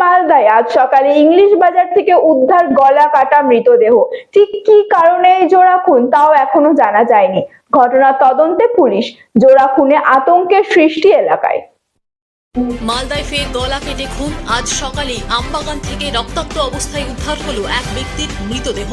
মালদায় আজ সকালে ইংলিশ বাজার থেকে উদ্ধার গলা কাটা মৃতদেহ। ঠিক কি কারণে জোড়া খুন তাও এখনও জানা যায়নি। ঘটনার তদন্তে পুলিশ জোড়া খুনে আতঙ্কের সৃষ্টি এলাকায়। মালদায় ফের গলা কেটে খুন। আজ সকালে আমবাগান থেকে রক্তাক্ত অবস্থায় উদ্ধার হলো এক ব্যক্তির মৃতদেহ।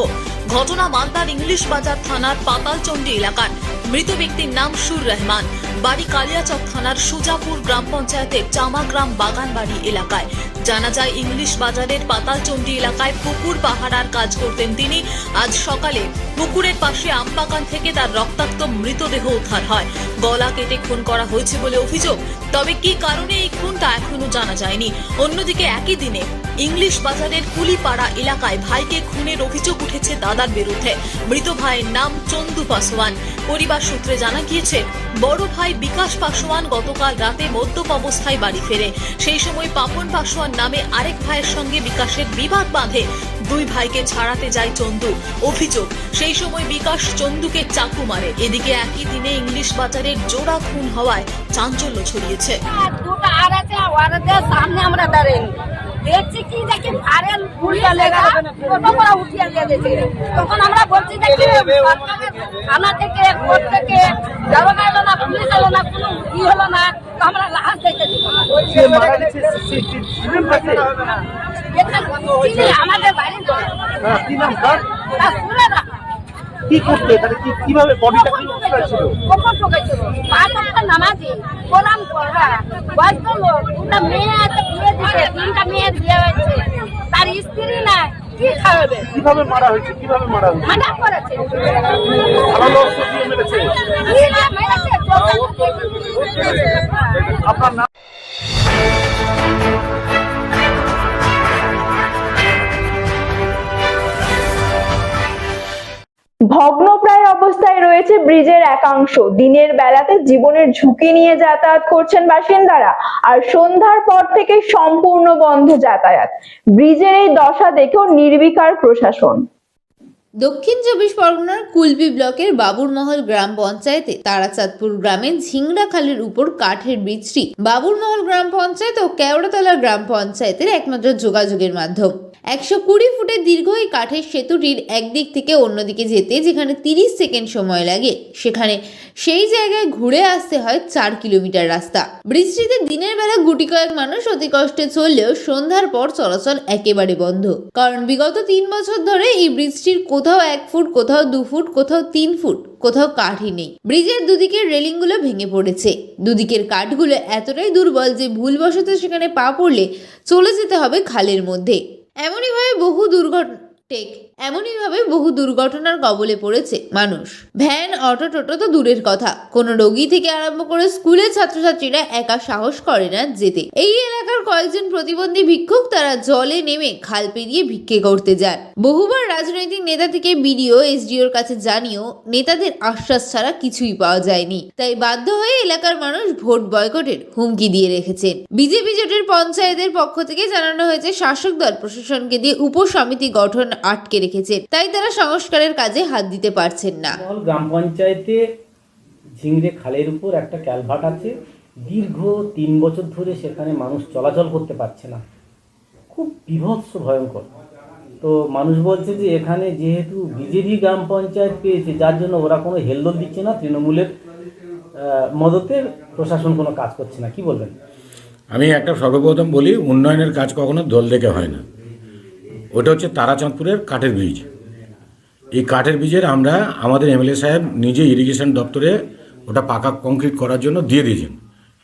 ঘটনা মালদার ইংলিশ বাজার থানার পাতালচন্ডী এলাকার। মৃত ব্যক্তির নাম সুর রহমান। বাড়ি কালিয়াচক থানার সুজাপুর গ্রাম পঞ্চায়েতের চামাগ্রাম বাগানবাড়ি এলাকায়। জানা যায়, ইংলিশ বাজারের পাতালচন্ডী এলাকায় পুকুর পাহারার কাজ করতেন তিনি। আজ সকালে পুকুরের পাশে আমবাগান থেকে তার রক্তাক্ত মৃতদেহ উদ্ধার হয়। গলা কেটে খুন করা হয়েছে বলে অভিযোগ। তবে কি কারণে এই খুনটা এখনও জানা যায়নি। অন্যদিকে একই দিনে ইংলিশ বাজারের কুলিপাড়া এলাকায় ভাইকে খুনের অভিযোগ উঠেছে দাদার বিরুদ্ধে। মৃত ভাইয়ের নাম চন্দু পাসওয়ান। পরিবার সূত্রে জানা গিয়েছে, বড় ভাই বিকাশ পাসওয়ান গতকাল রাতে মদ্যপ অবস্থায় বাড়ি ফেরে। সেই সময় পাপন পাসওয়ান নামে আরেক ভাইয়ের সঙ্গে বিকাশের বিবাদ বাঁধে। দুই ভাইকে ছাড়াতে যায় চন্দু। অভিযোগ, সেই সময় বিকাশ চন্দুকে চাকু মারে। এদিকে একই দিনে ইংলিশ বাজারের জোড়া খুন হওয়ায় চাঞ্চল্য ছড়িয়েছে। সামনে আমরা দাঁড়াই দেখছি কি দেখি ফারেল উল্টা লেগা টোটো করে উঠিয়ে লেগেছে তখন আমরা বলছি দেখি থানা থেকে কোর্ট থেকে দরগা এলো না পুলিশ এলো না কোনো ই হলো না তো আমরা লাশ দেখেছি আমাদের বাড়ি। হ্যাঁ, সুরে রাখা কি করতে? তাহলে কি কীভাবে বডিটা কি অবস্থায় ছিল? পাঁচ নামাজি গোলাম করবা বয়স্ক লোক দুটা মেয়ে আছে বিয়ে দিছে তিনটা মেয়ের বিয়ে হয়েছে। তার স্ত্রী না কি খাওয়াবে? কীভাবে মারা হয়েছে? কীভাবে মারা হয়েছে? মানা করেছে। মেরেছে। মেরেছে? আপনার নাম? ভগ্নপ্রায় অবস্থায় রয়েছে ব্রিজের একাংশ। দিনের বেলাতে জীবনের ঝুঁকি নিয়ে যাতায়াত করছেন বাসিন্দারা আর সন্ধ্যার পর থেকে সম্পূর্ণ বন্ধ যাতায়াত। ব্রিজের এই দশা দেখেও নির্বিকার প্রশাসন। দক্ষিণ চব্বিশ পরগনার কুলপি ব্লকের বাবুরমহল গ্রাম পঞ্চায়েতে তারাচাঁদপুর গ্রামে ঝিংড়া খালের উপর কাঠের ব্রিজটি বাবুরমহল গ্রাম পঞ্চায়েত ও কেওড়াতলা গ্রাম পঞ্চায়েতের একমাত্র যোগাযোগের মাধ্যম। একশো কুড়ি ফুটের দীর্ঘ এই কাঠের সেতুটির একদিক থেকে অন্যদিকে যেতে যেখানে তিরিশ সেকেন্ড সময় লাগে। সেখানে সেই জায়গায় ঘুরে আসতে হয় চার কিলোমিটার রাস্তা। বৃষ্টিতে দিনের বেলা গুটি কয়েক মানুষ অতি কষ্টে চললেও সন্ধ্যার পর চলাচল একেবারে বন্ধ। কারণ বিগত তিন বছর ধরে এই ব্রিজটির কোথাও এক ফুট, কোথাও দু ফুট, কোথাও তিন ফুট, কোথাও কাঠই নেই। ব্রিজের দুদিকের রেলিংগুলো ভেঙে পড়েছে। দুদিকের কাঠগুলো এতটাই দুর্বল যে ভুলবশত সেখানে পা পড়লে চলে যেতে হবে খালের মধ্যে। এমনইভাবে বহু দুর্ঘটনা টেক। এমনইভাবে বহু দুর্ঘটনার কবলে পড়েছে মানুষ। ভ্যান, অটো, টোটো তো দূরের কথা। কোনো রোগী থেকে আরম্ভ করে স্কুলের ছাত্রছাত্রীরা একা সাহস করে না যেতে। এই এলাকার কয়েকজন প্রতিবন্ধী ভিক্ষুক তারা জলে নেমে খাল পেরিয়ে ভিক্ষে করতে যান। বহুবার রাজনৈতিক নেতা থেকে বিডিও, এসডিওর কাছে জানিয়েও নেতাদের আশ্বাস ছাড়া কিছুই পাওয়া যায়নি। তাই বাধ্য হয়ে এলাকার মানুষ ভোট বয়কটের হুমকি দিয়ে রেখেছেন। বিজেপি জোটের পঞ্চায়েতের পক্ষ থেকে জানানো হয়েছে, শাসক দল প্রশাসনকে দিয়ে উপসমিতি গঠন আটকে রেখেছে। তাই তারা সংস্কারের কাজে হাত দিতে পারছেন না। গ্রাম পঞ্চায়েতে ঝিংড়ে খালের উপর একটা ক্যালভার্ট আছে। দীর্ঘ তিন বছর ধরে সেখানে মানুষ চলাচল করতে পারছে না। খুব বিভৎস ভয়ঙ্কর। তো মানুষ বলছে যে এখানে যেহেতু বিজেপি গ্রাম পঞ্চায়েত পেয়েছে যার জন্য ওরা কোনো হেলদোল দিচ্ছে না তৃণমূলের মদতে প্রশাসন কোনো কাজ করছে না। কি বলবেন? আমি একটা সর্বপ্রথম বলি উন্নয়নের কাজ কখনো দল দেখে হয় না। ওটা হচ্ছে তারাচাঁদপুরের কাঠের ব্রিজ। এই কাঠের ব্রিজের আমরা আমাদের এমএলএ সাহেব নিজে ইরিগেশন দপ্তরে ওটা পাকা কংক্রিট করার জন্য দিয়ে দিয়েছেন।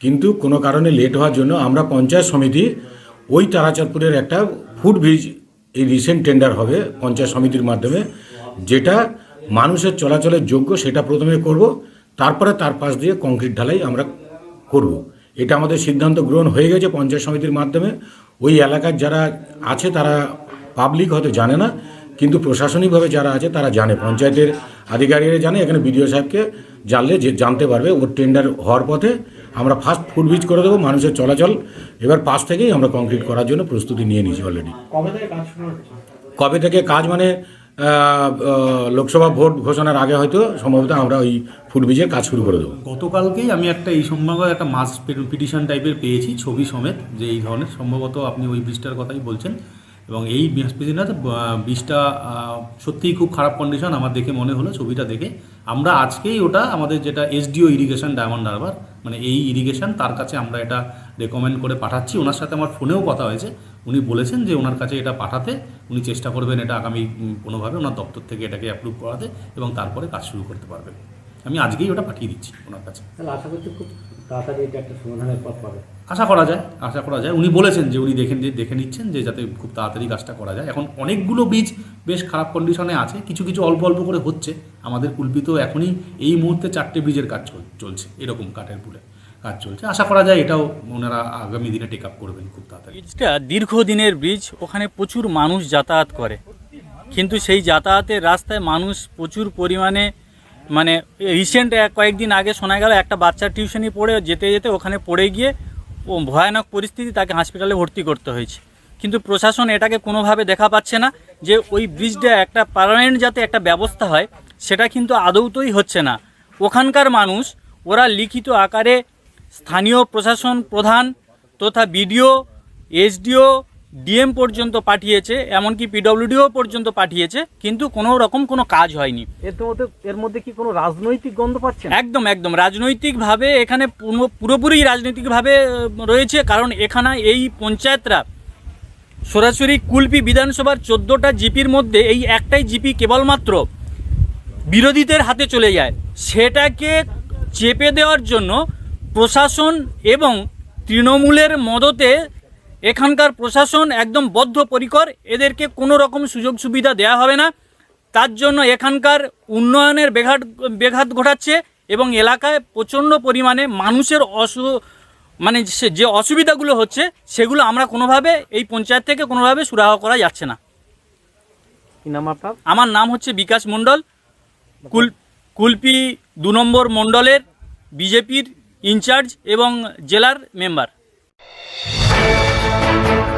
কিন্তু কোনো কারণে লেট হওয়ার জন্য আমরা পঞ্চায়েত সমিতি ওই তারাচাঁদপুরের একটা ফুট ব্রিজ এই রিসেন্ট টেন্ডার হবে পঞ্চায়েত সমিতির মাধ্যমে, যেটা মানুষের চলাচলের যোগ্য সেটা প্রথমে করব, তারপরে তার পাশ দিয়ে কংক্রিট ঢালাই আমরা করব। এটা আমাদের সিদ্ধান্ত গ্রহণ হয়ে গেছে পঞ্চায়েত সমিতির মাধ্যমে। ওই এলাকার যারা আছে তারা পাবলিক হয়তো জানে না কিন্তু প্রশাসনিকভাবে যারা আছে তারা জানে। পঞ্চায়েতের আধিকারিকরা জানে এখানে বিডিও সাহেবকে জানলে যে জানতে পারবে ওর টেন্ডার হওয়ার পথে আমরা ফার্স্ট ফুট ব্রিজ করে দেবো মানুষের চলাচল এবার পাশ থেকেই আমরা কংক্রিট করার জন্য প্রস্তুতি নিয়ে নিয়েছি অলরেডি কবে থেকে কাজ শুরু হচ্ছে? কবে থেকে কাজ মানে লোকসভা ভোট ঘোষণার আগে হয়তো সম্ভবত আমরা ওই ফুটব্রিজের কাজ শুরু করে দেবো। গতকালকেই আমি একটা এই সম্ভাব্য একটা মাস পিটিশন টাইপের পেয়েছি ছবি সমেত যে এই ধরনের। সম্ভবত আপনি ওই ব্রিজটার কথাই বলছেন। এবং এই বৃহস্পতিটা বীজটা সত্যিই খুব খারাপ কন্ডিশন আমার দেখে মনে হলো, ছবিটা দেখে। আমরা আজকেই ওটা, আমাদের যেটা এসডিও ইরিগেশন ডায়মন্ড হারবার মানে এই ইরিগেশন তার কাছে আমরা এটা রেকমেন্ড করে পাঠাচ্ছি। ওনার সাথে আমার ফোনেও কথা হয়েছে। উনি বলেছেন যে ওনার কাছে এটা পাঠাতে, উনি চেষ্টা করবেন এটা আগামী কোনোভাবে ওনার দপ্তর থেকে এটাকে অ্যাপ্রুভ করাতে এবং তারপরে কাজ শুরু করতে পারবেন। আমি আজকেই ওটা পাঠিয়ে দিচ্ছি ওনার কাছে। তাহলে আশা করছি খুব তাড়াতাড়ি এটা একটা সমাধানের পথ পাবে আশা করা যায়, আশা করা যায়। উনি বলেছেন যে, উনি দেখেন যে, দেখে নিচ্ছেন যে, যাতে খুব তাড়াতাড়ি কাজটা করা যায়। এখন অনেকগুলো বীজ বেশ খারাপ কন্ডিশনে আছে। কিছু কিছু অল্প অল্প করে হচ্ছে। আমাদের কুলপিত এখনই এই মুহূর্তে চারটে ব্রিজের কাজ চল- চলছে। এরকম কাঠের পুলে কাজ চলছে। আশা করা যায় এটাও ওনারা আগামী দিনে টেক আপ করবেন খুব তাড়াতাড়ি। ব্রিজটা দীর্ঘদিনের ব্রিজ ওখানে প্রচুর মানুষ যাতায়াত করে। কিন্তু সেই যাতায়াতের রাস্তায় মানুষ প্রচুর পরিমাণে মানে রিসেন্ট কয়েকদিন আগে শোনা গেল, একটা বাচ্চা টিউশনি পড়ে যেতে যেতে ওখানে পড়ে গিয়ে ও ভয়ানক পরিস্থিতি তাকে হসপিটালে ভর্তি করতে হয়েছে। কিন্তু প্রশাসন এটাকে কোনোভাবে দেখা পাচ্ছে না যে ওই ব্রিজটা একটা পারমানেন্ট যাতে একটা ব্যবস্থা হয়, সেটা কিন্তু আদৌতই হচ্ছে না। ওখানকার মানুষ, ওরা লিখিত আকারে স্থানীয় প্রশাসন প্রধান তথা বিডিও, এসডিও ডিএম পর্যন্ত পাঠিয়েছে এমনকি পিডব্লিউডিও পর্যন্ত পাঠিয়েছে কিন্তু কোনো রকম কোনো কাজ হয়নি। এর মধ্যে এর মধ্যে কি কোনো রাজনৈতিক গন্ধ পাচ্ছেন? একদম একদম। রাজনৈতিকভাবে এখানে পুরো- পুরোপুরি রাজনৈতিকভাবে রয়েছে কারণ এখানে এই পঞ্চায়েতরা সরাসরি কুলপি বিধানসভার চোদ্দোটা জিপির মধ্যে এই একটাই জিপি কেবলমাত্র বিরোধীদের হাতে চলে যায়। সেটাকে চেপে দেওয়ার জন্য প্রশাসন এবং তৃণমূলের মদতে এখানকার প্রশাসন একদম বদ্ধপরিকর এদেরকে কোনো রকম সুযোগ সুবিধা দেওয়া হবে না। তার জন্য এখানকার উন্নয়নের বেঘাট বেঘাত ঘটাচ্ছে এবং এলাকায় প্রচণ্ড পরিমাণে মানুষের অসু মানে সে- যে অসুবিধাগুলো হচ্ছে সেগুলো আমরা কোনোভাবে এই পঞ্চায়েত থেকে কোনোভাবে সুরাহ করা যাচ্ছে না। নাম আপনার? আমার নাম হচ্ছে বিকাশ মণ্ডল। কুল কুলপি দু নম্বর মণ্ডলের বিজেপির ইনচার্জ এবং জেলার মেম্বার। Thank you.